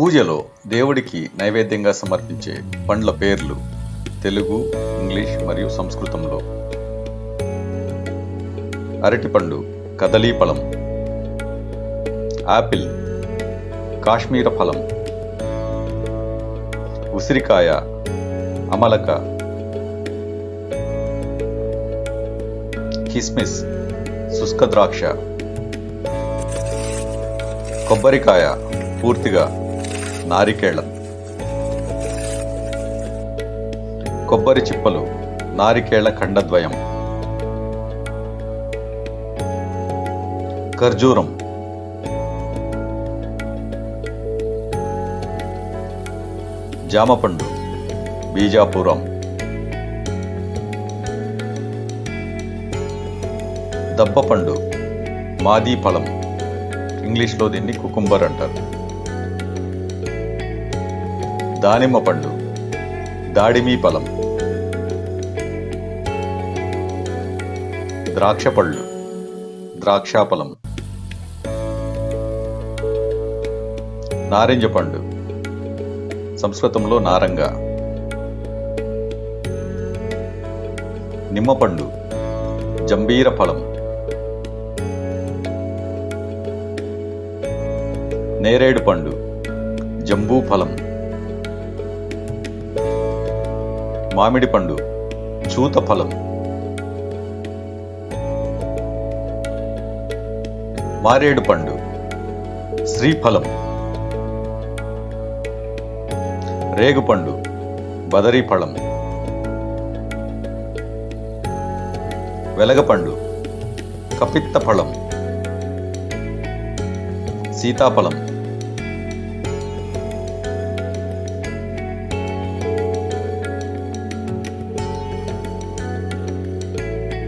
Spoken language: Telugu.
పూజలో దేవుడికి నైవేద్యంగా సమర్పించే పండ్ల పేర్లు తెలుగు ఇంగ్లీష్ మరియు సంస్కృతంలో. అరటిపండు కదలీఫలం యాపిల్ కాశ్మీర ఫలం ఉసిరికాయ అమలక కిస్మిస్ శుష్క ద్రాక్ష కొబ్బరికాయ పూర్తిగా నారికేళం. కొబ్బరి చిప్పలు నారికేళ ఖండద్వయం. ఖర్జూరం. జామపండు బీజాపురం. దబ్బపండు మాదీ ఫలం ఇంగ్లీష్లో దీన్ని కుకుంబర్ అంటారు. దానిమ్మ పండు. దాడిమీ ఫలం ద్రాక్ష పళ్ళు. ద్రాక్షాఫలం. నారింజ పండు. సంస్కృతంలో నారంగ. నిమ్మపండు జంబీర ఫలం. నేరేడు పండు. జంబూ ఫలం. మామిడి పండు చూత ఫలం. మారేడు పండు శ్రీఫలం. రేగుపండు బదరీ ఫలం. వెలగపండు కపిత్త ఫలం. సీతాఫలం.